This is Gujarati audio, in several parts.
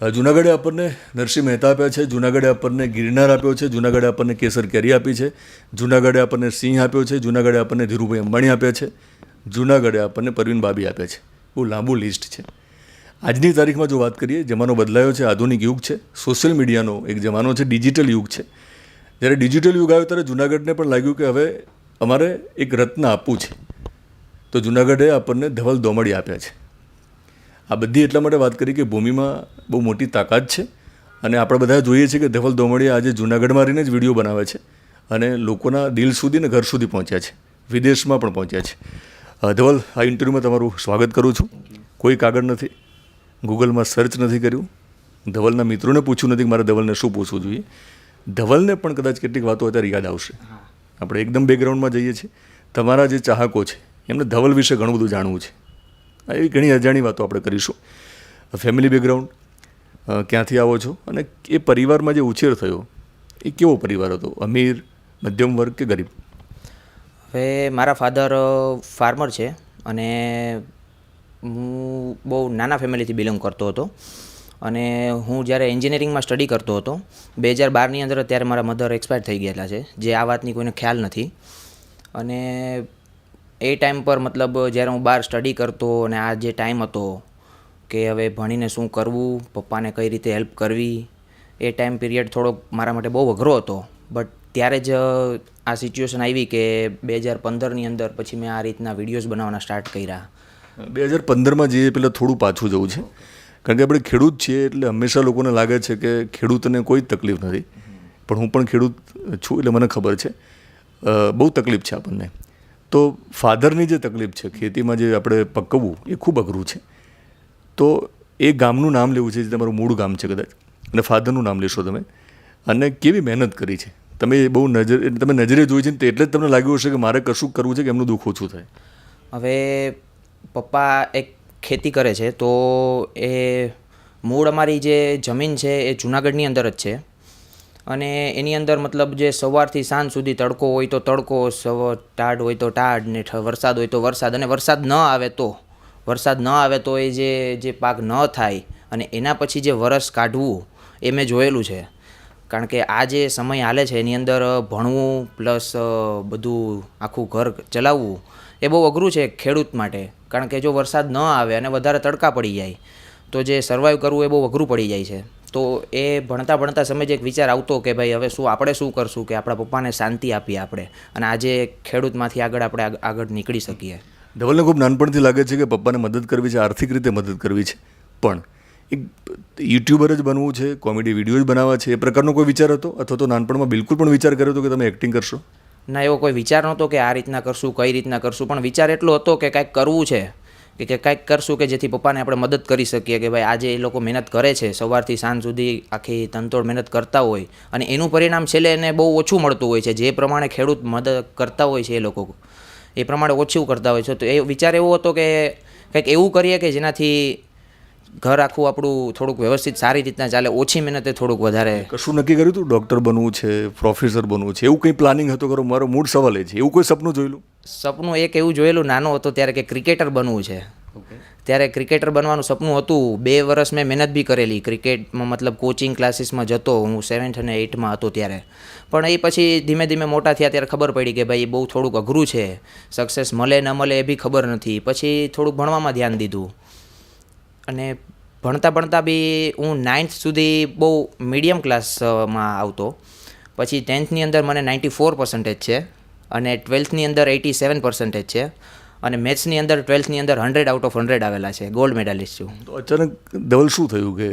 જુનાગઢે આપણને નરસિંહ મહેતા આપ્યા છે, જુનાગઢે આપણને ગિરનાર આપ્યો છે, જુનાગઢે આપણને કેસર કેરી આપી છે, જુનાગઢે આપણને સિંહ આપ્યો છે, જુનાગઢે આપણને ધીરુભાઈ અંબાણી આપ્યા છે, જુનાગઢે આપણને પરવીન બાબી આપ્યા છે. બહુ લાંબુ લિસ્ટ છે. આજની તારીખમાં જો વાત કરીએ, જમાનો બદલાયો છે, આધુનિક યુગ છે, સોશિયલ મીડિયાનો એક જમાનો છે, ડિજિટલ યુગ છે. જ્યારે ડિજિટલ યુગ આવ્યો, ત્યારે જુનાગઢને પણ લાગ્યું કે હવે અમારે એક રત્ન આપવું છે. તો જુનાગઢે આપણને ધવલ દોમડી આપ્યા છે. આ બધી એટલા માટે વાત કરી કે ભૂમિમાં બહુ મોટી તાકાત છે અને આપણે બધા જોઈએ છીએ કે ધવલ દોમડી આજે જુનાગઢમાં રહીને જ વીડિયો બનાવે છે અને લોકોના દિલ સુધી ને ઘર સુધી પહોંચ્યા છે વિદેશમાં પણ પહોંચ્યા છે. ધવલ આ ઇન્ટરવ્યૂમાં તમારું સ્વાગત કરું છું. કોઈ કાગળ નથી. ગૂગલમાં સર્ચ નથી કર્યું. ધવલના મિત્રોને પૂછ્યું નથી કે મારે ધવલને શું પૂછવું જોઈએ. ધવલને પણ કદાચ કેટલીક વાતો અત્યારે યાદ આવશે. આપણે એકદમ બેકગ્રાઉન્ડમાં જઈએ છીએ. તમારા જે ચાહકો છે એમને ધવલ વિશે ઘણું બધું જાણવું છે. એવી ઘણી અજાણી વાતો આપણે કરીશું. ફેમિલી બેકગ્રાઉન્ડ ક્યાંથી આવો છો? અને એ પરિવારમાં જે ઉછેર થયો, એ કેવો પરિવાર હતો? અમીર, મધ્યમ વર્ગ કે ગરીબ? હવે મારા ફાધર ફાર્મર છે અને હું બહુ નાના ફેમિલીથી બિલોંગ કરતો હતો. અને હું જ્યારે એન્જિનિયરિંગમાં સ્ટડી કરતો હતો, બે હજાર બારની અંદર ત્યારે મારા મધર એક્સપાયર થઈ ગયેલા છે, જે આ વાતની કોઈને ખ્યાલ નથી. અને એ ટાઈમ પર મતલબ જ્યારે હું બહાર સ્ટડી કરતો અને આ જે ટાઈમ હતો કે હવે ભણીને શું કરવું, પપ્પાને કઈ રીતે હેલ્પ કરવી, એ ટાઈમ પીરિયડ થોડોક મારા માટે બહુ અઘરો હતો. બટ ત્યારે જ આ સિચ્યુએશન આવી કે બે હજાર પંદરની અંદર પછી મેં આ રીતના વિડીયોઝ બનાવવાના સ્ટાર્ટ કર્યા. બે હજાર પંદરમાં જઈએ પહેલાં થોડું પાછું જવું છે. કારણ કે આપણે ખેડૂત છીએ એટલે હંમેશા લોકોને લાગે છે કે ખેડૂતને કોઈ તકલીફ નથી. પણ હું પણ ખેડૂત છું એટલે મને ખબર છે. બહુ તકલીફ છે આપણને. તો ફાધરની જે તકલીફ છે, ખેતીમાં જે આપણે પકવવું, એ ખૂબ અઘરું છે. તો એ ગામનું નામ લેવું છે, જે તમારું મૂળ ગામ છે કદાચ. અને ફાધરનું નામ લેશો તમે. અને કેવી મહેનત કરી છે. તમે બહુ નજર તમે નજરે જોઈ છે ને એટલે જ તમને લાગ્યું હશે કે મારે કશું કરવું છે કે એમનું દુઃખ ઓછું થાય. હવે પપ્પા એક ખેતી કરે છે, તો એ મૂળ અમારી જે જમીન છે, એ જુનાગઢની અંદર જ છે. અને એની અંદર મતલબ જે સવારથી સાંજ સુધી તડકો હોય તો તડકો ટાઢ હોય તો ટાઢ ને વરસાદ હોય તો વરસાદ અને વરસાદ ન આવે તો, વરસાદ ન આવે તો એ જે જે પાક ન થાય અને એના પછી જે વરસ કાઢવું એ મેં જોયેલું છે. કારણ કે આ જે સમય હાલે છે એની અંદર ભણવું પ્લસ બધું આખું ઘર ચલાવવું એ બહુ અઘરું છે ખેડૂત માટે. કારણ કે જો વરસાદ ન આવે અને વધારે તડકા પડી જાય તો જે સર્વાઈવ કરવું એ બહુ અઘરું પડી જાય છે. તો એ ભણતા ભણતા સમયે એક વિચાર આવતો કે ભાઈ હવે શું આપણે શું કરશું કે આપણા પપ્પાને શાંતિ આપીએ આપણે અને આજે ખેડૂતમાંથી આગળ આપણે આગળ નીકળી શકીએ. ધવલને ખૂબ નાનપણથી લાગે છે કે પપ્પાને મદદ કરવી છે આર્થિક રીતે મદદ કરવી છે. પણ એક યુટ્યુબર જ બનવું છે કોમેડી વીડિયો જ બનાવવા છે એ પ્રકારનો કોઈ વિચાર હતો? અથવા તો નાનપણમાં બિલકુલ પણ વિચાર કર્યો હતો કે તમે એક્ટિંગ કરશો? ના એવો કોઈ વિચાર નહોતો કે આ રીતના કરશું કઈ રીતના કરશું પણ વિચાર એટલો હતો કે કાંઈક કરવું છે. કે કે કાંઈક કરશું કે જેથી પપ્પાને આપણે મદદ કરી શકીએ કે ભાઈ આજે એ લોકો મહેનત કરે છે, સવારથી સાંજ સુધી આખી તનતોડ મહેનત કરતા હોય અને એનું પરિણામ છેલ્લે એને બહુ ઓછું મળતું હોય છે, જે પ્રમાણે ખેડૂત મદદ કરતા હોય છે એ લોકો. એ પ્રમાણે ઓછું કરતા હોય છે. તો એ વિચાર એવો હતો કે કંઈક એવું કરીએ કે જેનાથી ઘર આખું આપણું થોડુંક વ્યવસ્થિત સારી રીતના ચાલે ઓછી મહેનતે થોડુંક વધારે. કશું નક્કી કર્યું હતું ડૉક્ટર બનવું છે પ્રોફેસર બનવું છે એવું કંઈ પ્લાનિંગ હતો કરો મારો મૂળ સવાલ એ છે. એવું કોઈ સપનું જોયેલું? સપનું એક એવું જોયેલું નાનો હતો ત્યારે કે ક્રિકેટર બનવું છે. ત્યારે ક્રિકેટર બનવાનું સપનું હતું. બે વર્ષ મેં મહેનત બી કરેલી. ક્રિકેટમાં મતલબ કોચિંગ ક્લાસીસમાં જતો. હું સેવન્થ અને એઇટમાં હતો ત્યારે. પણ એ પછી ધીમે ધીમે મોટા થયા ત્યારે ખબર પડી કે ભાઈ એ બહુ થોડુંક અઘરું છે. સક્સેસ મળે ન મળે એ બી ખબર નથી. પછી થોડુંક ભણવામાં ધ્યાન દીધું. અને ભણતા ભણતા બી હું નાઇન્થ સુધી બહુ મીડિયમ ક્લાસમાં આવતો. પછી ટેન્થની અંદર મને નાઇન્ટી ફોર પર્સન્ટેજ છે અને ટ્વેલ્થની અંદર એટી સેવન પર્સન્ટેજ છે અને મેથ્સની અંદર ટ્વેલ્થની અંદર હંડ્રેડ આઉટ ઓફ હંડ્રેડ આવેલા છે ગોલ્ડ મેડાલિસ્ટ છું. તો અચાનક ધવલ શું થયું કે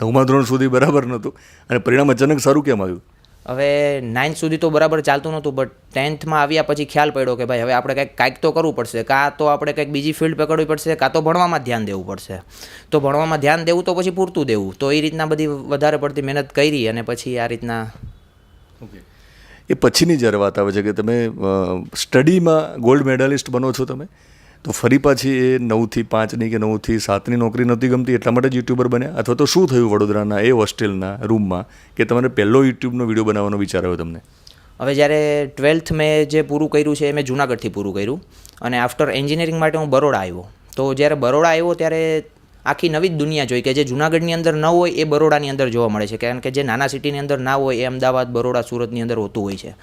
નવમા ધોરણ સુધી બરાબર નહોતું અને પરિણામ અચાનક સારું કેમ આવ્યું? હવે નાઇન્થ સુધી તો બરાબર ચાલતું નહોતું બટ ટેન્થમાં આવ્યા પછી ખ્યાલ પડ્યો કે ભાઈ, હવે આપણે કંઈક, કાંઈક તો કરવું પડશે, કાં તો આપણે કંઈક બીજી ફિલ્ડ પકડવી પડશે, કાં તો ભણવામાં ધ્યાન દેવું પડશે. તો ભણવામાં ધ્યાન દેવું તો પછી પૂરતું દેવું. તો એ રીતના બધી વધારે પડતી મહેનત કરી અને પછી આ રીતના એ પછીની જ્યારે વાત આવે છે કે તમે સ્ટડીમાં ગોલ્ડ મેડલિસ્ટ બનો છો તમે? તો ફરી પાછી એ નવથી પાંચની કે નવથી સાતની નોકરી નહોતી ગમતી એટલા માટે જ યુટ્યુબર બન્યા? અથવા તો શું થયું વડોદરાના એ હોસ્ટેલના રૂમમાં કે તમારે પહેલો યુટ્યુબનો વીડિયો બનાવવાનો વિચાર આવ્યો તમને? હવે જ્યારે ટ્વેલ્થ મેં જે પૂરું કર્યું છે એ મેં જુનાગઢથી પૂરું કર્યું અને આફ્ટર એન્જિનિયરિંગ માટે હું બરોડા આવ્યો. તો જ્યારે બરોડા આવ્યો ત્યારે આખી નવી જ દુનિયા જોઈ કે જે જુનાગઢની અંદર ન હોય એ બરોડાની અંદર જોવા મળે છે. કારણ કે જે નાના સિટીની અંદર ના હોય એ અમદાવાદ, બરોડા, સુરતની અંદર હોતું હોય છે.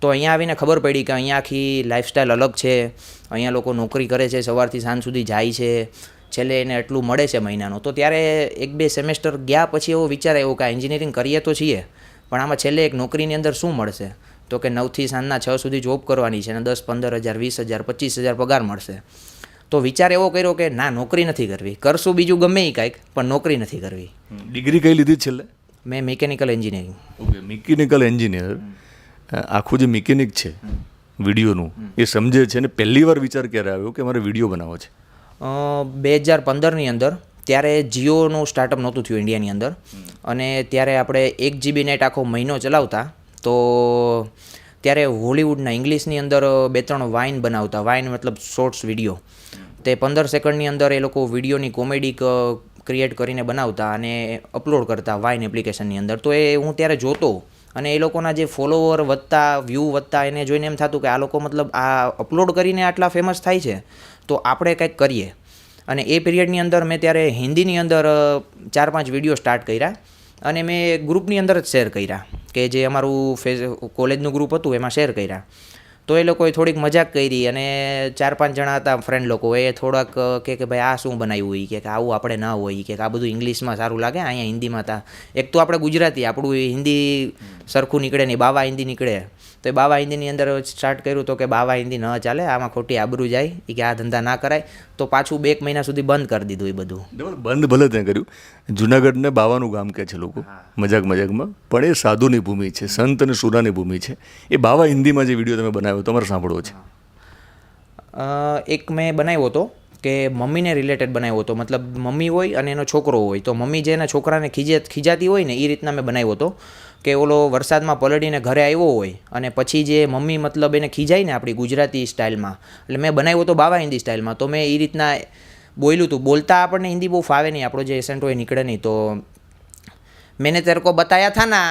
તો અહીંયા આવીને ખબર પડી કે અહીંયા આખી લાઈફસ્ટાઈલ અલગ છે. અહીંયા લોકો નોકરી કરે છે સવારથી સાંજ સુધી જાય છે. છેલ્લે એને એટલું મળે છે મહિનાનું. તો ત્યારે એક બે સેમેસ્ટર ગયા પછી એવો વિચાર આવ્યો કે એન્જિનિયરિંગ કરીએ તો છીએ. પણ આમાં છેલ્લે એક નોકરીની અંદર શું મળશે? તો કે નવથી સાંજના છ સુધી જોબ કરવાની છે અને દસ પંદર હજાર વીસ હજાર પચીસ હજાર પગાર મળશે. તો વિચાર એવો કર્યો કે ના નોકરી નથી કરવી. કરશું બીજું ગમે એ કાંઈક પણ નોકરી નથી કરવી. ડિગ્રી કઈ લીધી છેલ્લે? મેં mechanical engineering okay mechanical engineer આખું જે મિકેનિક છે વિડીયોનું એ સમજે છે અને પહેલી વાર વિચાર ક્યારે આવ્યો કે મારે વીડિયો બનાવવો છે? બે હજાર પંદરની અંદર ત્યારે જીઓનું સ્ટાર્ટઅપ નહોતું થયું ઇન્ડિયાની અંદર. અને ત્યારે આપણે એક જીબી નેટ આખો મહિનો ચલાવતા તો ત્યારે હોલિવૂડના ઇંગ્લિશની અંદર બે ત્રણ વાઇન બનાવતા. વાઇન મતલબ શોર્ટ્સ વીડિયો. તે પંદર સેકન્ડની અંદર એ લોકો વિડીયોની કોમેડી ક્રિએટ કરીને બનાવતા અને અપલોડ કરતા વાઇન એપ્લિકેશનની અંદર. તો એ હું ત્યારે જોતો અને એ લોકોના જે ફોલોવર વધતા વ્યૂ વધતા, એને જોઈને એમ થતું કે આ લોકો મતલબ આ અપલોડ કરીને આટલા ફેમસ થાય છે, તો આપણે કંઈક કરીએ. અને એ પિરિયડની અંદર મેં ત્યારે હિન્દીની અંદર ચાર પાંચ વીડિયો સ્ટાર્ટ કર્યા અને મેં ગ્રુપની અંદર જ શેર કર્યા, કે જે અમારું ફેસ કોલેજનું ગ્રુપ હતું, એમાં શેર કર્યા. તો એ લોકોએ થોડીક મજાક કરી અને ચાર પાંચ જણા હતા ફ્રેન્ડ લોકો, એ થોડાક કે કે ભાઈ આ શું બનાવ્યું એ કે આવું આપણે ના હોય કે આ બધું ઇંગ્લિશમાં સારું લાગે, અહીંયા હિન્દીમાં હતા. એક તો આપણે ગુજરાતી, આપણું હિન્દી સરખું નીકળે નહીં, બાવા હિન્દી નીકળે. તો એ બાવા હિન્દીની અંદર સ્ટાર્ટ કર્યું તો કે બાવા હિન્દી ન ચાલે આમાં ખોટી આબરૂ જાય એ કે આ ધંધા ના કરાય તો પાછું બે એક મહિના સુધી બંધ કરી દીધું એ બધું. બંધ ભલે ત્યાં કર્યું જુનાગઢને બાવાનું ગામ કહે છે લોકો મજાક મજાકમાં પણ એ સાધુની ભૂમિ છે સંત અને સુરાની ભૂમિ છે. એ બાવા હિન્દીમાં જે વીડિયો તમે બનાવ્યો તમારે સાંભળવો છે. એક મેં બનાવ્યો હતો કે મમ્મીને રિલેટેડ બનાવ્યો હતો મતલબ મમ્મી હોય અને એનો છોકરો હોય તો મમ્મી જે એના છોકરાને ખીજે ખીજાતી હોય ને એ રીતના મેં બનાવ્યો હતો. કે ઓલો વરસાદમાં પલળીને ઘરે આવ્યો હોય અને પછી જે મમ્મી મતલબ એને ખીજાય ને આપણી ગુજરાતી સ્ટાઇલમાં એટલે મેં બનાવ્યો હતો બાવા હિન્દી સ્ટાઇલમાં તો મેં એ રીતના બોલ્યું હતું બોલતા આપણને હિન્દી બહુ ફાવે નહીં આપણો જે એસેન્ટ હોય એ નીકળે નહીં તો मैंने तेरे को बताया था ना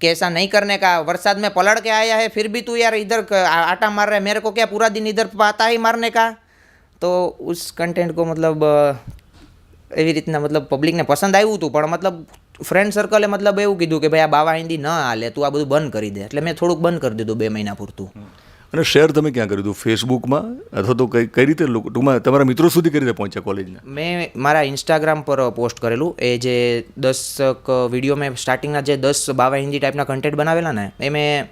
कि ऐसा नहीं करने का बरसात में पलट के आया है फिर भी तू यार इधर क- आ- आटा मार रहा है मेरे को क्या पूरा दिन इधर आता ही मारने का તો ઉસ કન્ટેન્ટ કો મતલબ અ, એવી રીતના મતલબ પબ્લિકને પસંદ આવ્યું હતું પણ મતલબ ફ્રેન્ડ સર્કલે મતલબ એવું કીધું કે ભાઈ આ બાવા હિન્દી ન હાલે તું આ બધું બંધ કરી દે. એટલે મેં થોડુંક બંધ કરી દીધું બે મહિના પૂરતું. અને શેર તમે ક્યાં કર્યું હતું? ફેસબુકમાં અથવા તો કઈ કઈ રીતે લોકો ટૂંકમાં તમારા મિત્રો સુધી કઈ રીતે પહોંચ્યા કોલેજના મેં મારા ઇન્સ્ટાગ્રામ પર પોસ્ટ કરેલું. એ જે દસ વીડિયો મેં સ્ટાર્ટિંગના જે દસ બાવા હિન્દી ટાઈપના કન્ટેન્ટ બનાવેલા ને એ મેં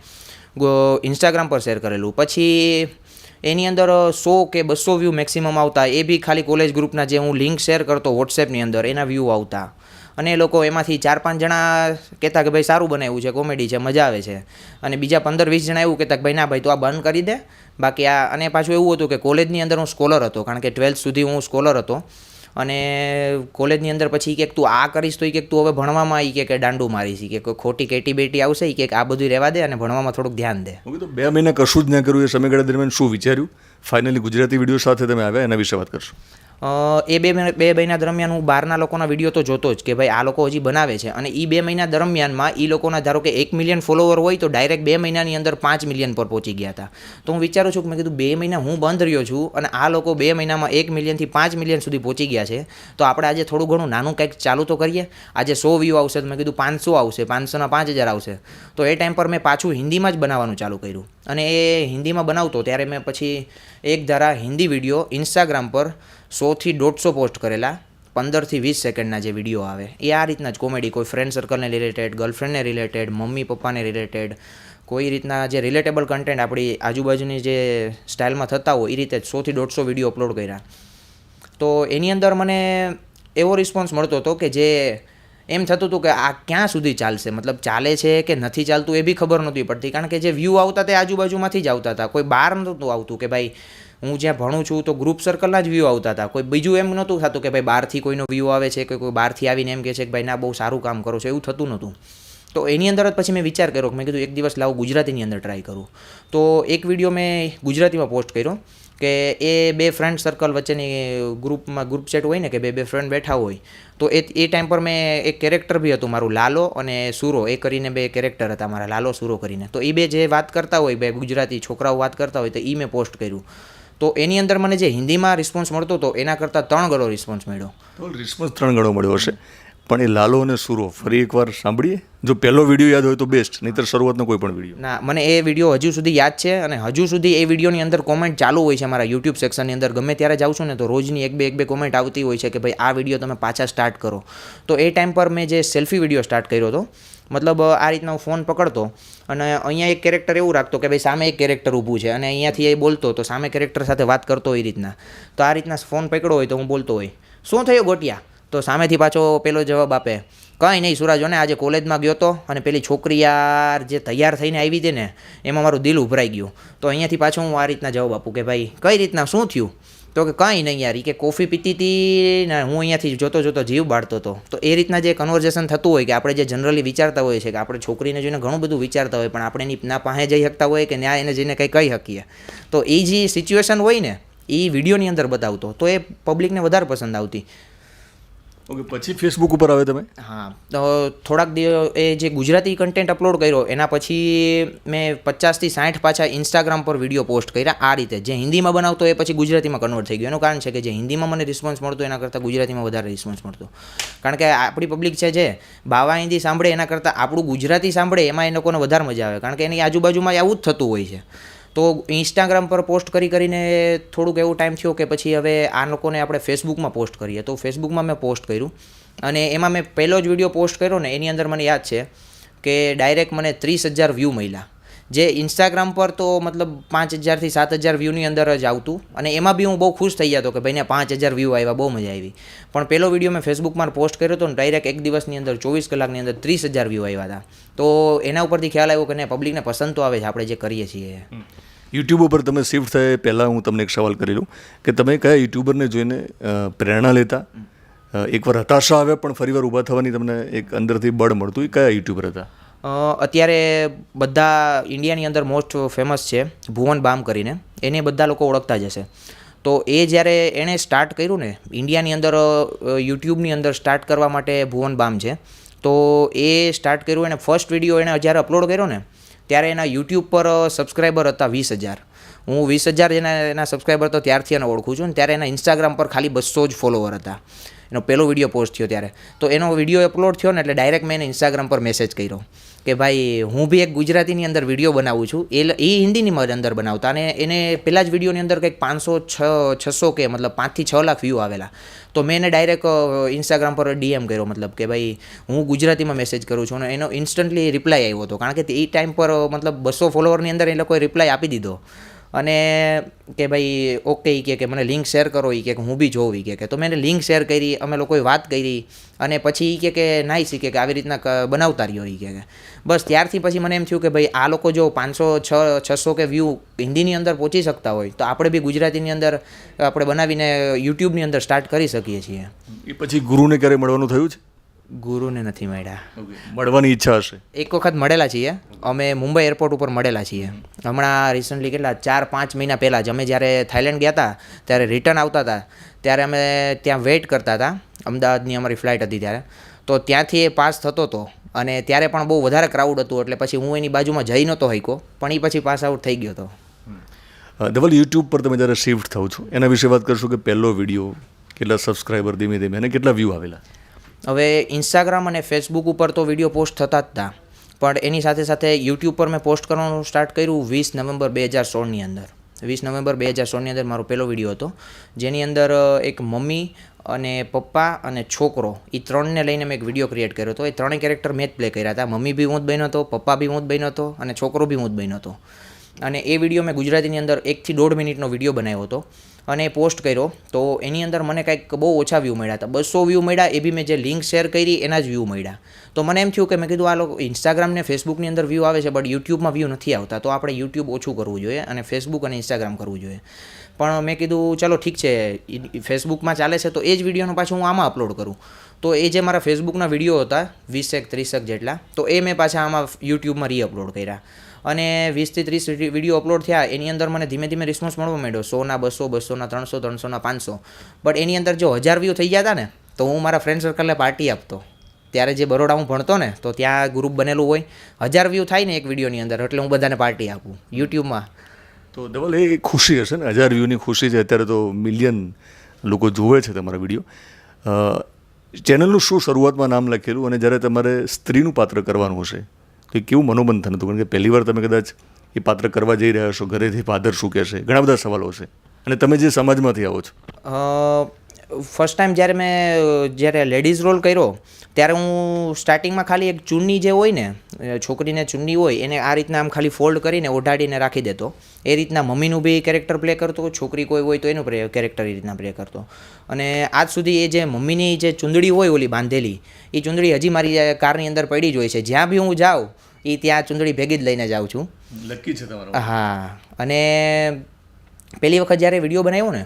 ઇન્સ્ટાગ્રામ પર શેર કરેલું. પછી એની અંદર સો કે બસો વ્યૂ મેક્સિમમ આવતા એ બી ખાલી કોલેજ ગ્રુપના જે હું લિંક શેર કરતો વોટ્સએપની અંદર એના વ્યૂ આવતા. અને એ લોકો એમાંથી ચાર પાંચ જણા કહેતા કે ભાઈ સારું બનાવ્યું છે, કોમેડી છે, મજા આવે છે. અને બીજા પંદર વીસ જણા એવું કહેતા કે ભાઈ ના ભાઈ તો આ બંધ કરી દે. બાકી આ, અને પાછું એવું હતું કે કોલેજની અંદર હું સ્કોલર હતો, કારણ કે ટ્વેલ્થ સુધી હું સ્કોલર હતો. અને કોલેજની અંદર પછી કે તું આ કરીશ તો એ કે તું હવે ભણવામાં આવી કે દાંડું મારીશ કે કોઈ ખોટી કેટી બેટી આવશે કે આ બધું રહેવા દે અને ભણવામાં થોડુંક ધ્યાન દે. હું કીધું, બે મહિના કશું જ ના કર્યું એ સમયગાળા દરમિયાન શું વિચાર્યું? ફાઇનલી ગુજરાતી વીડિયો સાથે તમે આવ્યા, એના વિશે વાત કરશો. એ બે બે મહિના દરમિયાન હું બહારના લોકોના વીડિયો તો જોતો જ કે ભાઈ આ લોકો હજી બનાવે છે. અને એ બે મહિના દરમિયાનમાં એ લોકોના ધારો કે એક મિલિયન ફોલોવર હોય તો ડાયરેક્ટ બે મહિનાની અંદર પાંચ મિલિયન પર પહોંચી ગયા હતા. તો હું વિચારું છું કે મેં કીધું બે મહિના હું બંધ રહ્યો છું અને આ લોકો બે મહિનામાં એક મિલિયનથી પાંચ મિલિયન સુધી પહોંચી ગયા છે. તો આપણે આજે થોડું ઘણું નાનું કંઈક ચાલુ તો કરીએ. આજે સો વ્યૂ આવશે તો મેં કીધું પાંચસો આવશે પાંચસોના પાંચ હજાર આવશે. તો એ ટાઈમ પર મેં પાછું હિન્દીમાં જ બનાવવાનું ચાલુ કર્યું. અને એ હિન્દીમાં બનાવતો ત્યારે મેં પછી એક ધારા હિન્દી વીડિયો ઇન્સ્ટાગ્રામ પર સોથી દોઢસો પોસ્ટ કરેલા, પંદરથી વીસ સેકન્ડના જે વીડિયો આવે, એ આ રીતના જ કોમેડી, કોઈ ફ્રેન્ડ સર્કલને રિલેટેડ ગર્લફ્રેન્ડને રિલેટેડ મમ્મી પપ્પાને રિલેટેડ કોઈ રીતના જે રિલેટેબલ કન્ટેન્ટ આપણી આજુબાજુની જે સ્ટાઇલમાં થતા હોય, એ રીતે સોથી દોઢસો વીડિયો અપલોડ કર્યા. તો એની અંદર મને એવો રિસ્પોન્સ મળતો હતો કે જે એમ થતું હતું કે આ ક્યાં સુધી ચાલશે? મતલબ ચાલે છે કે નથી ચાલતું એ બી ખબર નહોતી પડતી, કારણ કે જે વ્યૂ આવતા તે આજુબાજુમાંથી જ આવતા હતા. કોઈ બહાર નહોતું આવતું કે ભાઈ હું જ્યાં ભણું છું તો ગ્રુપ સર્કલના જ વ્યૂ આવતા હતા. કોઈ બીજું એમ નહોતું થતું કે ભાઈ બહારથી કોઈનો વ્યૂ આવે છે કે કોઈ બહારથી આવીને એમ કહે છે કે ભાઈ ના બહુ સારું કામ કરો છો, એવું થતું નહોતું. તો એની અંદર જ પછી મેં વિચાર કર્યો કે મેં કીધું એક દિવસ લાવું ગુજરાતીની અંદર ટ્રાય કરું. તો એક વીડિયો મેં ગુજરાતીમાં પોસ્ટ કર્યો કે એ બે ફ્રેન્ડ સર્કલ વચ્ચેની ગ્રુપમાં ગ્રુપ ચેટ હોય ને કે બે બે ફ્રેન્ડ બેઠા હોય, તો એ એ ટાઈમ પર મેં એક કેરેક્ટર બી હતું મારું, લાલો અને સુરો. એ કરીને બે કેરેક્ટર હતા મારા, લાલો, સુરો કરીને. તો એ બે જે વાત કરતા હોય, બે ગુજરાતી છોકરાઓ વાત કરતા હોય, તો એ મેં પોસ્ટ કર્યું. તો એની અંદર મને જે હિન્દીમાં રિસ્પોન્સ મળતો હતો એના કરતાં ત્રણ ગણો રિસ્પોન્સ મળ્યો. રિસ્પોન્સ ત્રણ ગણો મળ્યો હશે. પણ એ લાલો અને સુરો ફરી એકવાર સાંભળીએ? જો પહેલો વીડિયો યાદ હોય તો બેસ્ટ નહીતર શરૂઆતનો કોઈ પણ વીડિયો ના મને એ વીડિયો હજુ સુધી યાદ છે અને હજુ સુધી એ વિડીયોની અંદર કોમેન્ટ ચાલુ હોય છે મારા યુટ્યુબ સેક્શનની અંદર. ગમે ત્યારે જાઉં છું ને તો રોજની એક બે એક બે કોમેન્ટ આવતી હોય છે કે ભાઈ આ વીડિયો તમે પાછા સ્ટાર્ટ કરો. તો એ ટાઈમ પર મેં જે સેલ્ફી વીડિયો સ્ટાર્ટ કર્યો હતો મતલબ આ રીતના હું ફોન પકડતો અને અહીંયા એક કેરેક્ટર એવું રાખતો કે ભાઈ સામે એક કેરેક્ટર ઊભું છે અને અહીંયાથી એ બોલતો તો સામે કેરેક્ટર સાથે વાત કરતો એ રીતના. તો આ રીતના ફોન પકડ્યો હોય તો હું બોલતો હોય. શું થયો ગોટિયા? તો સામેથી પાછો પેલો જવાબ આપે, કંઈ નહીં સુરાજોને આજે કોલેજમાં ગયો તો અને પેલી છોકરી યાર જે તૈયાર થઈને આવી હતી ને, એમાં મારું દિલ ઉભરાઈ ગયું. તો અહીંયાથી પાછો હું આ રીતના જવાબ આપું કે ભાઈ, કઈ રીતના? શું થયું? તો કે કાંઈ નહીં યાર કે કોફી પીતી હતી ને હું અહીંયાથી જોતો જોતો જીવ બાળતો હતો તો એ રીતના જે કન્વર્ઝેશન થતું હોય કે આપણે જે જનરલી વિચારતા હોઈએ છીએ કે આપણે છોકરીને જોઈને ઘણું બધું વિચારતા હોય, પણ આપણે એની ના પાસે જઈ શકતા હોય કે ના એને જઈને કંઈ કહી શકીએ. તો એ જે સિચ્યુએશન હોય ને એ વિડીયોની અંદર બતાવતો. તો એ પબ્લિકને વધારે પસંદ આવતી. ઓકે, પછી ફેસબુક ઉપર આવે તમે? હા, તો થોડાક દિવસ એ જે ગુજરાતી કન્ટેન્ટ અપલોડ કર્યો, એના પછી મેં પચાસથી સાઠ પાછા ઇન્સ્ટાગ્રામ પર વીડિયો પોસ્ટ કર્યા, આ રીતે. જે હિન્દીમાં બનાવતો એ પછી ગુજરાતીમાં કન્વર્ટ થઈ ગયો. એનું કારણ છે કે જે હિન્દીમાં મને રિસ્પોન્સ મળતો, એના કરતાં ગુજરાતીમાં વધારે રિસ્પોન્સ મળતો. કારણ કે આપણી પબ્લિક છે જે બાવા હિન્દી સાંભળે, એના કરતાં આપણું ગુજરાતી સાંભળે, એમાં એ લોકોને વધારે મજા આવે. કારણ કે એની આજુબાજુમાં આવું જ થતું હોય છે. તો ઇન્સ્ટાગ્રામ પર પોસ્ટ કરી કરીને થોડુંક એવું ટાઈમ થયો કે પછી હવે આ લોકોને આપણે ફેસબુકમાં પોસ્ટ કરીએ. તો ફેસબુકમાં મેં પોસ્ટ કર્યું. અને એમાં મેં પહેલો જ વીડિયો પોસ્ટ કર્યો ને, એની અંદર મને યાદ છે કે ડાયરેક્ટ મને ત્રીસ હજાર વ્યૂ મળ્યા. જે ઇન્સ્ટાગ્રામ પર તો મતલબ પાંચ હજારથી સાત હજાર વ્યૂની અંદર જ આવતું. અને એમાં બી હું બહુ ખુશ થઈ જતો કે ભાઈને પાંચ હજાર વ્યૂ આવ્યા બહુ મજા આવી. પણ પહેલો વીડિયો મેં ફેસબુકમાં પોસ્ટ કર્યો હતો ને ડાયરેક્ટ એક દિવસની અંદર ચોવીસ કલાકની અંદર ત્રીસ હજાર વ્યૂ આવ્યા હતા. તો એના ઉપરથી ખ્યાલ આવ્યો કે ને પબ્લિકને પસંદ તો આવે છે આપણે જે કરીએ છીએ. યુટ્યુબ ઉપર તમે શિફ્ટ થયા પહેલાં હું તમને એક સવાલ કરી લઉં કે તમે કયા યુટ્યુબરને જોઈને પ્રેરણા લેતા? એકવાર હતાશા આવે પણ ફરીવાર ઊભા થવાની તમને એક અંદરથી બળ મળતું. એ કયા યુટ્યુબર હતા? અત્યારે બધા ઇન્ડિયાની અંદર મોસ્ટ ફેમસ છે ભુવન બામ કરીને. એને બધા લોકો ઓળખતા જ હશે. તો એ જ્યારે એણે સ્ટાર્ટ કર્યું ને, ઇન્ડિયાની અંદર યુટ્યુબની અંદર સ્ટાર્ટ કરવા માટે ભુવન બામ છે. તો એ સ્ટાર્ટ કર્યું, એને ફર્સ્ટ વીડિયો એણે જ્યારે અપલોડ કર્યો ને, ત્યારે એના યુટ્યુબ પર સબસ્ક્રાઈબર હતા વીસ હજાર. હું વીસ હજાર જેના એના સબસ્ક્રાઈબર તો ત્યારથી એને ઓળખું છું ને ત્યારે એના ઇન્સ્ટાગ્રામ પર ખાલી બસો જ ફોલોવર હતા. એનો પહેલો વીડિયો પોસ્ટ થયો ત્યારે. તો એનો વીડિયો અપલોડ થયો ને એટલે ડાયરેક્ટ મેં એને ઇન્સ્ટાગ્રામ પર મેસેજ કર્યો કે ભાઈ, હું બી એક ગુજરાતીની અંદર વીડિયો બનાવું છું. એ એ હિન્દીની અંદર બનાવતા અને એને પહેલા જ વિડીયોની અંદર કંઈક પાંચસો છ, છસો કે મતલબ પાંચથી છ લાખ વ્યૂ આવેલા. તો મેં એને ડાયરેક્ટ ઇન્સ્ટાગ્રામ પર ડીએમ કર્યો મતલબ કે ભાઈ, હું ગુજરાતીમાં મેસેજ કરું છું. અને એનો ઇન્સ્ટન્ટલી રિપ્લાય આવ્યો હતો. કારણ કે એ ટાઈમ પર મતલબ બસો ફોલોવરની અંદર એ લોકોએ રિપ્લાય આપી દીધો. અને કે ભાઈ ઓકે એ કે મને લિંક શેર કરો એ કે હું બી જોઉં એ કે તો મેં લિંક શેર કરી, અમે લોકોએ વાત કરી, અને પછી એ કે નાઈસ શીખે કે આવી રીતના બનાવતા રહ્યો એ કે બસ ત્યારથી પછી મને એમ થયું કે ભાઈ, આ લોકો જો પાંચસો છ, છસો કે વ્યૂ હિન્દીની અંદર પહોંચી શકતા હોય, તો આપણે બી ગુજરાતીની અંદર આપણે બનાવીને યુટ્યુબની અંદર સ્ટાર્ટ કરી શકીએ છીએ. એ પછી ગુરુને ક્યારે મળવાનું થયું છે? ગુરુને નથી મળ્યા. મળવાની ઈચ્છા હશે? એક વખત મળેલા છીએ. અમે મુંબઈ એરપોર્ટ ઉપર મળેલા છીએ. હમણાં રિસન્ટલી કેટલા? ચાર પાંચ મહિના પહેલાં જ અમે જ્યારે થાઈલેન્ડ ગયા હતા ત્યારે રિટર્ન આવતા હતા ત્યારે અમે ત્યાં વેઇટ કરતા હતા અમદાવાદની અમારી ફ્લાઇટ હતી ત્યારે. તો ત્યાંથી એ પાસ થતો હતો અને ત્યારે પણ બહુ વધારે ક્રાઉડ હતું એટલે પછી હું એની બાજુમાં જઈ નહોતો હઈકો પણ એ પછી પાસ આઉટ થઈ ગયો હતો ડબલ ધવલ યુટ્યુબ પર તમે જ્યારે શિફ્ટ થાવ છો એના વિશે વાત કરશું કે પહેલો વીડિયો કેટલા સબસ્ક્રાઈબર ધીમે ધીમે અને કેટલા વ્યૂ આવેલા? હવે ઇન્સ્ટાગ્રામ અને ફેસબુક ઉપર તો વીડિયો પોસ્ટ થતા જ હતા પણ એની સાથે સાથે યુટ્યુબ પર મેં પોસ્ટ કરવાનું સ્ટાર્ટ કર્યું વીસ નવેમ્બર બે હજાર સોળની અંદર. વીસ નવેમ્બર બે હજાર સોળની અંદર મારો પહેલો વીડિયો હતો. જેની અંદર એક મમ્મી અને પપ્પા અને છોકરો એ ત્રણને લઈને મેં એક વીડિયો ક્રિએટ કર્યો હતો. એ ત્રણેય કેરેક્ટર મેં જ પ્લે કર્યા હતા. મમ્મી બી હું જ બન્યો હતો, પપ્પા બી હું બન્યો હતો અને છોકરો બી હું બન્યો હતો. અને એ વીડિયો મેં ગુજરાતીની અંદર એકથી દોઢ મિનિટનો વીડિયો બનાવ્યો હતો. અને પોસ્ટ કર્યો, તો એની અંદર મને કંઈક બહુ ઓછા વ્યૂ મળ્યા હતા. બસો વ્યૂ મળ્યા, એ બી મેં જે લિંક શેર કરી, એના જ વ્યૂ મળ્યા. તો મને એમ થયું કે મેં કીધું, આ લોકો ઇન્સ્ટાગ્રામ ને ફેસબુકની અંદર વ્યૂ આવે છે બટ યુટ્યુબમાં વ્યૂ નથી આવતા. તો આપણે યુટ્યુબ ઓછું કરવું જોઈએ અને ફેસબુક અને ઇન્સ્ટાગ્રામ કરવું જોઈએ. પણ મેં કીધું, ચલો, ઠીક છે ફેસબુકમાં ચાલે છે, તો એ જ વિડીયોનો પાછું હું આમાં અપલોડ કરું. તો એ જે મારા ફેસબુકના વીડિયો હતા, વીસેક, ત્રીસેક જેટલા, તો એ મેં પાછા આમાં યુટ્યુબમાં રીઅપલોડ કર્યા. અને વીસથી ત્રીસ વીડિયો અપલોડ થયા, એની અંદર મને ધીમે ધીમે રિસ્પોન્સ મળવા માંડ્યો. સોના બસો, બસોના ત્રણસો, ત્રણસોના પાંચસો. બટ એની અંદર જો હજાર વ્યૂ થઈ ગયા હતા ને, તો હું મારા ફ્રેન્ડ સર્કલને પાર્ટી આપતો. ત્યારે જે બરોડા હું ભણતો ને, તો ત્યાં ગ્રુપ બનેલું હોય. હજાર વ્યૂ થાય ને એક વિડીયોની અંદર, એટલે હું બધાને પાર્ટી આપું. યુટ્યુબમાં તો ડબલ એ ખુશી હશે ને? હજાર વ્યૂની ખુશી છે. અત્યારે તો મિલિયન લોકો જોવે છે તમારા વીડિયો ચેનલનું શું શરૂઆતમાં નામ લખેલું? અને જ્યારે તમારે સ્ત્રીનું પાત્ર કરવાનું હશે તો એ કેવું મનોબંધન હતું? કારણ કે પહેલી વાર તમે કદાચ એ પાત્ર કરવા જઈ રહ્યા છો, ઘરેથી ફાધર શું કહેશે? ઘણા બધા સવાલો હશે અને તમે જે સમાજમાંથી આવો છો. ફર્સ્ટ ટાઈમ જ્યારે મેં, જ્યારે લેડીઝ રોલ કર્યો ત્યારે હું સ્ટાર્ટિંગમાં ખાલી એક ચુન્ની જે હોય ને છોકરીને ચુન્ની હોય એને આ રીતના આમ ખાલી ફોલ્ડ કરીને ઓઢાડીને રાખી દેતો. એ રીતના મમ્મીનું બી કેરેક્ટર પ્લે કરતો છોકરી કોઈ હોય તો એનું કેરેક્ટર એ રીતના પ્લે કરતો. અને આજ સુધી એ જે મમ્મીની જે ચૂંદડી હોય ઓલી બાંધેલી એ ચૂંદડી હજી મારી કારની અંદર પડી જ હોય છે. જ્યાં બી હું જાઉં એ ત્યાં ચૂંદડી ભેગી જ લઈને જાઉં છું. લકી છે તમારો. હા. અને પહેલી વખત જ્યારે વીડિયો બનાવ્યો ને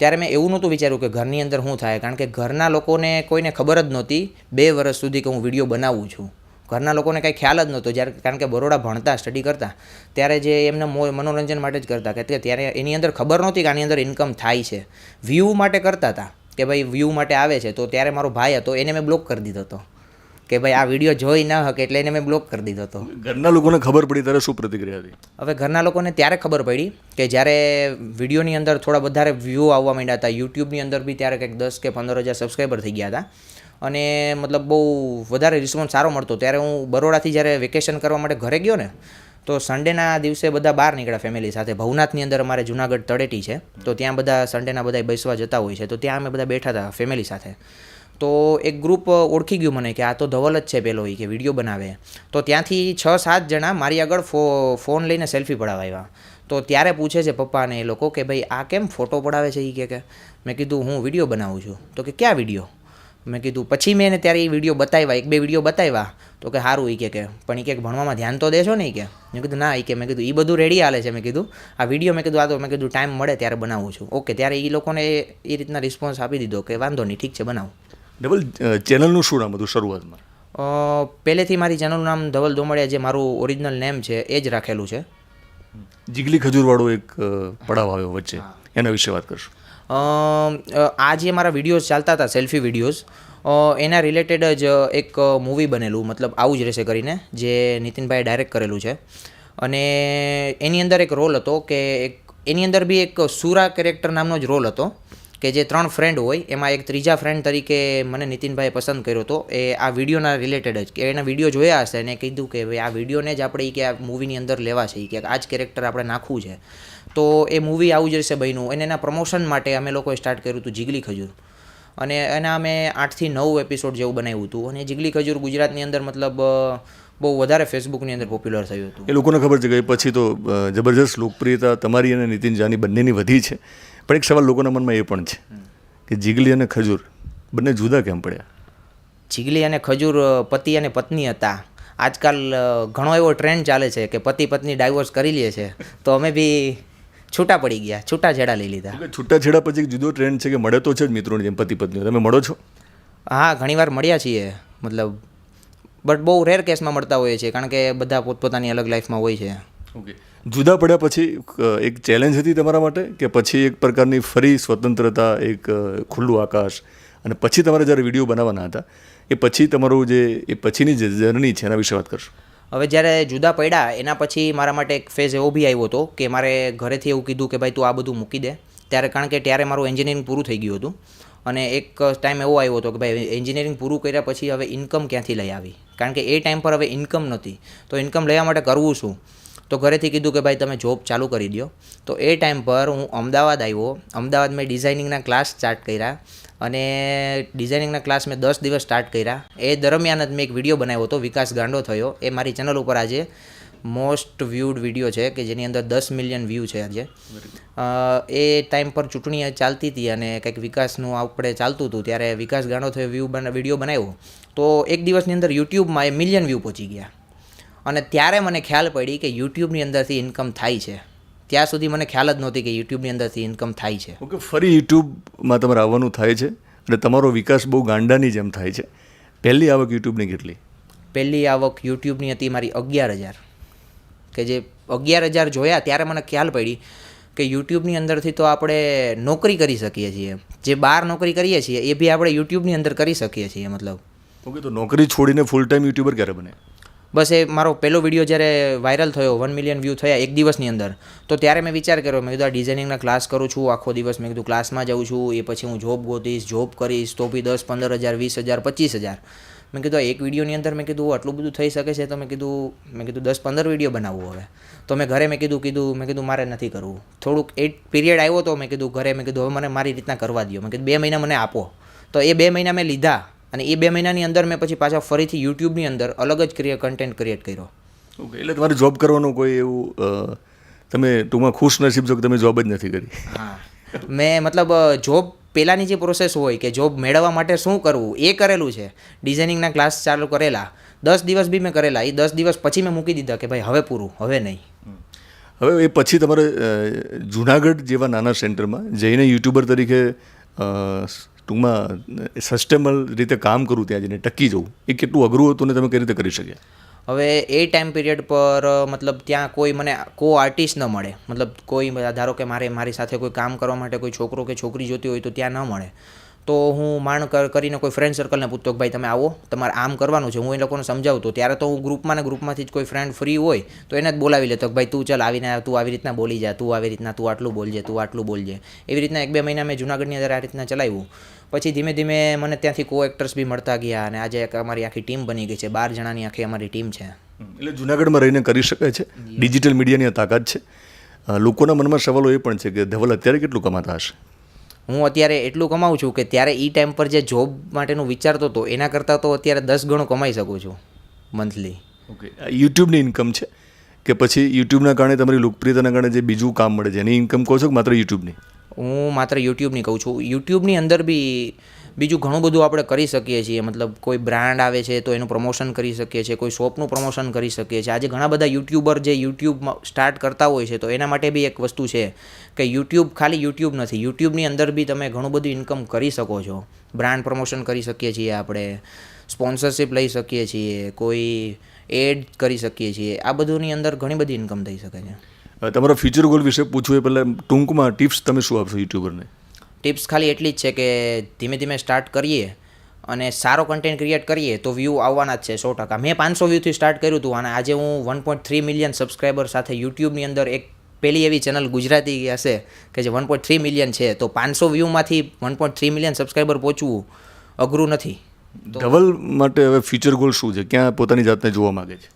ત્યારે મેં એવું નહોતું વિચાર્યું કે ઘરની અંદર શું થાય, કારણ કે ઘરના લોકોને કોઈને ખબર જ નહોતી બે વર્ષ સુધી કે હું વીડિયો બનાવું છું. ઘરના લોકોને કાંઈ ખ્યાલ જ નહોતો, જ્યારે કારણ કે બરોડા ભણતા સ્ટડી કરતા, ત્યારે જે એમને મનોરંજન માટે જ કરતા, કે ત્યારે એની અંદર ખબર નહોતી કે આની અંદર ઇન્કમ થાય છે. વ્યૂ માટે કરતા હતા કે ભાઈ વ્યૂ માટે આવે છે, તો ત્યારે મારો ભાઈ હતો, એને મેં બ્લોક કરી દીધો હતો. કે ભાઈ આ વીડિયો જોઈ ન હકે એટલે એને મેં બ્લોક કરી દીધો હતો ઘરના લોકોને ખબર પડી ત્યારે શું પ્રતિક્રિયા હતી? હવે ઘરના લોકોને ત્યારે ખબર પડી કે જ્યારે વિડીયોની અંદર થોડા વધારે વ્યૂ આવવા માંડ્યા હતા યુટ્યુબની અંદર બી ત્યારે કંઈક દસ કે પંદર હજાર સબસ્ક્રાઈબર થઈ ગયા હતા. અને મતલબ બહુ વધારે રિસ્પોન્સ સારો મળતો. ત્યારે હું બરોડાથી જ્યારે વેકેશન કરવા માટે ઘરે ગયો ને તો સન્ડેના દિવસે બધા બહાર નીકળ્યા ફેમિલી સાથે. ભવનાથની અંદર અમારે જુનાગઢ તળેટી છે. તો ત્યાં બધા સન્ડેના બધા બેસવા જતા હોય છે. તો ત્યાં અમે બધા બેઠા હતા ફેમિલી સાથે. તો એક ગ્રુપ ઓળખી ગયું મને કે આ તો ધવલ જ છે પેલો એ કે વીડિયો બનાવે. તો ત્યાંથી છ સાત જણા મારી આગળ ફો ફોન લઈને સેલ્ફી પડાવવા આવ્યા. તો ત્યારે પૂછે છે પપ્પાને એ લોકો કે ભાઈ, આ કેમ ફોટો પડાવે છે એ કે મેં કીધું, હું વીડિયો બનાવું છું. તો કે, ક્યાં વીડિયો મેં કીધું, પછી મેં એને ત્યારે એ વીડિયો બતાવ્યા, એક બે વીડિયો બતાવ્યા. તો કે સારું એ કે કે, પણ એ કે ભણવામાં ધ્યાન તો દેશો ને એ કે? મેં કીધું, ના એ કે. મેં કીધું એ બધું રેડી હાલે છે. મેં કીધું, આ વીડિયો મેં કીધું, આ તો મેં કીધું ટાઈમ મળે ત્યારે બનાવું છું. ઓકે, ત્યારે એ લોકોને એ રીતના રિસ્પોન્સ આપી દીધો કે, વાંધો નહીં, ઠીક છે, બનાવું. ડબલ ચેનલનું શું નામ હતું શરૂઆતમાં? પહેલેથી મારી ચેનલનું નામ ધવલ દોમડિયા જે મારું ઓરિજિનલ નેમ છે એ જ રાખેલું છે. જીગલી ખજૂરવાળો એક પડાવ આવ્યો વચ્ચે. એના વિશે વાત કરશું. આ જે મારા વિડીયોઝ ચાલતા હતા સેલ્ફી વિડીયોઝ એના રિલેટેડ જ એક મૂવી બનેલું મતલબ આવું જ રહેશે કરીને જે નીતિનભાઈએ ડાયરેક્ટ કરેલું છે. અને એની અંદર એક રોલ હતો કે એક એની અંદર બી એક સુરા કેરેક્ટર નામનો જ રોલ હતો. કે જે ત્રણ ફ્રેન્ડ હોય, એમાં એક ત્રીજા ફ્રેન્ડ તરીકે મને નીતિનભાઈએ પસંદ કર્યો હતો એ આ વિડીયોના રિલેટેડ જ કે એના વીડિયો જોયા હશે અને કીધું કે ભાઈ આ વિડીયોને જ આપણે કે આ મૂવીની અંદર લેવા છે કે આ જ કેરેક્ટર આપણે નાખવું છે. તો એ મૂવી આવું જ રહેશે બન્યું. અને એના પ્રમોશન માટે અમે લોકોએ સ્ટાર્ટ કર્યું હતું જીગલી ખજૂર. અને એના અમે આઠથી નવ એપિસોડ જેવું બનાવ્યું હતું. અને જીગલી ખજૂર ગુજરાતની અંદર મતલબ બહુ વધારે ફેસબુકની અંદર પોપ્યુલર થયું હતું. એ લોકોને ખબર છે કે પછી તો જબરજસ્ત લોકપ્રિયતા તમારી અને નીતિન જાની બંનેની વધી છે. પણ એક સવાલ લોકોના મનમાં એ પણ છે કે જીગલી અને ખજૂર બંને જુદા કેમ પડ્યા? જીગલી અને ખજૂર પતિ અને પત્ની હતા. આજકાલ ઘણો એવો ટ્રેન્ડ ચાલે છે કે પતિ પત્ની ડાયવોર્સ કરી લે છે. તો અમે બી છૂટા પડી ગયા છૂટા છેડા લઈ લીધા. છૂટાછેડા પછી એક જુદો ટ્રેન્ડ છે કે મળે તો છે જ મિત્રોની જેમ પતિ પત્ની તમે મળો છો? હા ઘણીવાર મળ્યા છીએ. મતલબ બટ બહુ રેર કેસમાં મળતા હોઈએ છીએ કારણ કે બધા પોતપોતાની અલગ લાઈફમાં હોય છે. ઓકે જુદા પડ્યા પછી એક ચેલેન્જ હતી તમારા માટે કે પછી એક પ્રકારની ફરી સ્વતંત્રતા એક ખુલ્લું આકાશ અને પછી તમારે જ્યારે વીડિયો બનાવવાના હતા એ પછી તમારું જે એ પછીની જે જર્ની છે એના વિશે વાત કરશું. હવે જ્યારે જુદા પડ્યા એના પછી મારા માટે એક ફેઝ એવો બી આવ્યો હતો કે મારે ઘરેથી એવું કીધું કે ભાઈ તું આ બધું મૂકી દે. ત્યારે કારણ કે ત્યારે મારું એન્જિનિયરિંગ પૂરું થઈ ગયું હતું અને એક ટાઈમ એવો આવ્યો હતો કે ભાઈ એન્જિનિયરિંગ પૂરું કર્યા પછી હવે ઇન્કમ ક્યાંથી લઈ આવી? કારણ કે એ ટાઈમ પર હવે ઇન્કમ નહોતી. તો ઇન્કમ લેવા માટે કરવું શું? તો ઘરેથી કીધું કે ભાઈ તમે જોબ ચાલુ કરી દો તો એ ટાઈમ પર હું અમદાવાદ આવ્યો. અમદાવાદ મેં ડિઝાઇનિંગના ક્લાસ સ્ટાર્ટ કર્યા અને ડિઝાઇનિંગના ક્લાસ મેં દસ દિવસ સ્ટાર્ટ કર્યા. એ દરમિયાન જ મેં એક વીડિયો બનાવ્યો હતો, વિકાસ ગાંડો થયો. એ મારી ચેનલ ઉપર આજે મોસ્ટ વ્યૂડ વીડિયો છે, કે જેની અંદર દસ મિલિયન વ્યૂ છે આજે. એ ટાઈમ પર ચૂંટણી ચાલતી હતી અને કંઈક વિકાસનું આપણે ચાલતું હતું. ત્યારે વિકાસ ગાંડો થયો વ્યૂ વીડિયો બનાવ્યો. તો એક દિવસની અંદર યુટ્યુબમાં એ મિલિયન વ્યૂ પહોંચી ગયા. અને ત્યારે મને ખ્યાલ પડી કે યુટ્યુબની અંદરથી ઇન્કમ થાય છે. ત્યાં સુધી મને ખ્યાલ જ નહોતી કે યુટ્યુબની અંદરથી ઇન્કમ થાય છે. ઓકે ફરી યુટ્યુબમાં તમારે આવવાનું થાય છે અને તમારો વિકાસ બહુ ગાંડાની જેમ થાય છે. પહેલી આવક યુટ્યુબની કેટલી? પહેલી આવક યુટ્યુબની હતી મારી અગિયાર હજાર. કે જે અગિયાર હજાર જોયા ત્યારે મને ખ્યાલ પડી કે યુટ્યુબની અંદરથી તો આપણે નોકરી કરી શકીએ છીએ. જે બહાર નોકરી કરીએ છીએ એ બી આપણે યુટ્યુબની અંદર કરી શકીએ છીએ મતલબ. ઓકે તો નોકરી છોડીને ફૂલ ટાઈમ યુટ્યુબર ક્યારે બને? બસ એ મારો પહેલો વીડિયો જ્યારે વાયરલ થયો વન મિલિયન વ્યૂ થયા એક દિવસની અંદર, તો ત્યારે મેં વિચાર કર્યો, મેં કીધું આ ડિઝાઇનિંગના ક્લાસ કરું છું, આખો દિવસ મેં કીધું ક્લાસમાં જાઉં છું, એ પછી હું જોબ ગોતીશ જોબ કરીશ, તો બી દસ, પંદર હજાર, વીસ હજાર, પચીસ હજાર. મેં કીધું એક વિડીયોની અંદર મેં કીધું, આટલું બધું થઈ શકે છે, તો મેં કીધું મેં કીધું દસ, પંદર વીડિયો બનાવવું હવે. તો મેં ઘરે મેં કીધું કીધું, મેં કીધું મારે નથી કરવું. થોડુંક એ પીરિયડ આવ્યો તો મેં કીધું, ઘરે મેં કીધું, હવે મને મારી રીતના કરવા દો મેં કીધું, બે મહિના મને આપો. તો એ બે મહિના મેં લીધા. અને એ બે મહિનાની અંદર મેં પછી પાછા ફરીથી યુટ્યુબની અંદર અલગ જ ક્રિએ કન્ટેન્ટ ક્રિએટ કર્યો. ઓકે એટલે તમારે જોબ કરવાનું કોઈ એવું તમે ટૂંકમાં ખુશ નસીબ છો કે તમે જોબ જ નથી કરી. હા. મેં મતલબ જોબ પહેલાંની જે પ્રોસેસ હોય કે જોબ મેળવવા માટે શું કરવું એ કરેલું છે. ડિઝાઇનિંગના ક્લાસ ચાલુ કરેલા. દસ દિવસ બી મેં કરેલા. એ દસ દિવસ પછી મેં મૂકી દીધા કે ભાઈ હવે પૂરું હવે નહીં. હવે એ પછી તમારે જુનાગઢ જેવા નાના સેન્ટરમાં જઈને યુટ્યુબર તરીકે ટૂંકમાં સસ્ટેબલ રીતે કામ કરું ત્યાં જઈને, ટકી જવું. એ કેટલું અઘરું હતું ને તમે કઈ રીતે કરી શક્યા? હવે એ ટાઈમ પીરિયડ પર મતલબ ત્યાં કોઈ મને કો આર્ટિસ્ટ ન મળે. મતલબ કોઈ, ધારો કે મારે, મારી સાથે કોઈ કામ કરવા માટે કોઈ છોકરો કે છોકરી જોતી હોય તો ત્યાં ન મળે. તો હું માણ કરીને કોઈ ફ્રેન્ડ સર્કલને પૂછતો કે ભાઈ તમે આવો તમારે આમ કરવાનું છે હું એ લોકોને સમજાવતો ત્યારે તો હું ગ્રુપમાં ને ગ્રુપમાંથી જ કોઈ ફ્રેન્ડ ફ્રી હોય તો એને જ બોલાવી લેતો કે ભાઈ તું ચાલ આવીને તું આવી રીતના બોલી જા તું આવી રીતના તું આટલું બોલજે તું આટલું બોલજે. એવી રીતના એક બે મહિના મેં જુનાગઢની અંદર આ રીતના ચલાવ્યું. પછી ધીમે ધીમે મને ત્યાંથી કો એક્ટર્સ બી મળતા ગયા અને આજે એક અમારી આખી ટીમ બની ગઈ છે બાર જણાની આખી અમારી ટીમ છે. એટલે જુનાગઢમાં રહીને કરી શકે છે? ડિજિટલ મીડિયાની તાકાત છે? લોકોના મનમાં સવાલો એ પણ છે કે ધવલ અત્યારે કેટલું કમાતા હશે? હું અત્યારે એટલું કમાઉં છું કે ત્યારે એ ટાઈમ પર જે જોબ માટેનું વિચારતો હતો એના કરતાં તો અત્યારે દસ ગણું કમાઈ શકું છું મંથલી ઓકે યુટ્યુબની ઇન્કમ છે? કે પછી યુટ્યુબના કારણે તમારી લોકપ્રિયતાના કારણે જે બીજું કામ મળે છે એની ઇન્કમ કહો છો કે માત્ર યુટ્યુબની હું માત્ર યુટ્યુબની કહું છું. યુટ્યુબની અંદર બી બીજું ઘણું બધું આપણે કરી શકીએ છીએ. મતલબ કોઈ બ્રાન્ડ આવે છે તો એનું પ્રમોશન કરી શકીએ છીએ કોઈ શોપનું પ્રમોશન કરી શકીએ છીએ. આજે ઘણા બધા યુટ્યુબર જે યુટ્યુબ સ્ટાર્ટ કરતા હોય છે તો એના માટે બી એક વસ્તુ છે. કે યુટ્યુબ ખાલી યુટ્યુબ નથી. યુટ્યુબની અંદર બી તમે ઘણું બધું ઇન્કમ કરી શકો છો. બ્રાન્ડ પ્રમોશન કરી શકીએ છીએ આપણે. સ્પોન્સરશિપ લઈ શકીએ છીએ. કોઈ એડ કરી શકીએ છીએ. આ બધુંની અંદર ઘણી બધી ઇન્કમ થઈ શકે છે. તમારો ફ્યુચર ગોલ વિશે પૂછવું એ પહેલાં ટૂંકમાં ટિપ્સ તમે શું આપશો યુટ્યુબરને ટિપ્સ ખાલી એટલી જ છે કે ધીમે ધીમે સ્ટાર્ટ કરીએ અને સારો કન્ટેન્ટ ક્રિએટ કરીએ તો વ્યૂ આવવાના જ છે સો ટકા. મેં પાંચસો વ્યૂથી સ્ટાર્ટ કર્યું હતું અને આજે હું one point three million subscriber સાથે યુટ્યુબની અંદર એક પહેલી એવી ચેનલ ગુજરાતી હશે કે જે વન પોઈન્ટ થ્રી મિલિયન છે તો પાંચસો વ્યૂમાંથી one point three million subscriber પહોંચવું અઘરું નથી. ધવલ માટે હવે ફ્યુચર ગોલ શું છે? ક્યાં પોતાની જાતને જોવા માગે છે?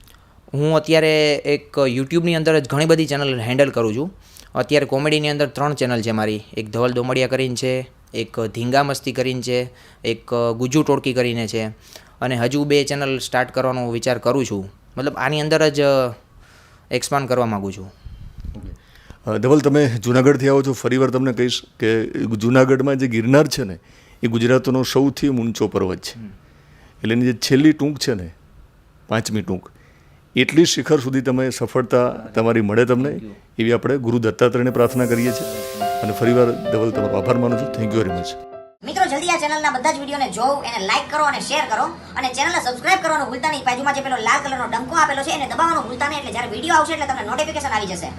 હું અત્યારે એક યુટ્યુબની અંદર જ ઘણી બધી ચેનલ હેન્ડલ કરું છું. અત્યારે કોમેડીની અંદર ત્રણ ચેનલ છે મારી. એક ધવલ દોમડિયા કરીને છે એક ધીંગા મસ્તી કરીને છે એક ગુજુ ટોળકી કરીને છે. અને હજુ બે ચેનલ સ્ટાર્ટ કરવાનો વિચાર કરું છું. મતલબ આની અંદર જ એક્સપાન્ડ કરવા માગું છું. ધવલ તમે જુનાગઢથી આવો છો ફરીવાર તમને કહીશ કે જુનાગઢમાં જે ગિરનાર છે ને એ ગુજરાતનો સૌથી ઊંચો પર્વત છે. એટલે એની જે છેલ્લી ટૂંક છે ને પાંચમી ટૂંક એટલી શિખર સુધી તમે સફળતા તમારી મળે તમને એવી આપણે ગુરુ દત્તાત્રેયને પ્રાર્થના કરીએ છીએ. અને ફરીવાર ધવલ તમારો આભાર માનું છું. થેન્ક યુ વેરી મચ મિત્રો જલ્દી આ ચેનલના બધા જ વિડીયોને જોવો એને લાઈક કરો અને શેર કરો. અને ચેનલને સબસ્ક્રાઇબ કરવાનું ભૂલતા નહીં. બાજુમાં જે પેલો લાલ કલરનો ડંકો આપેલો છે એને દબાવવાનું ભૂલતા નહીં. એટલે જ્યારે વીડિયો આવશે એટલે તમને નોટિફિકેશન આવી જશે.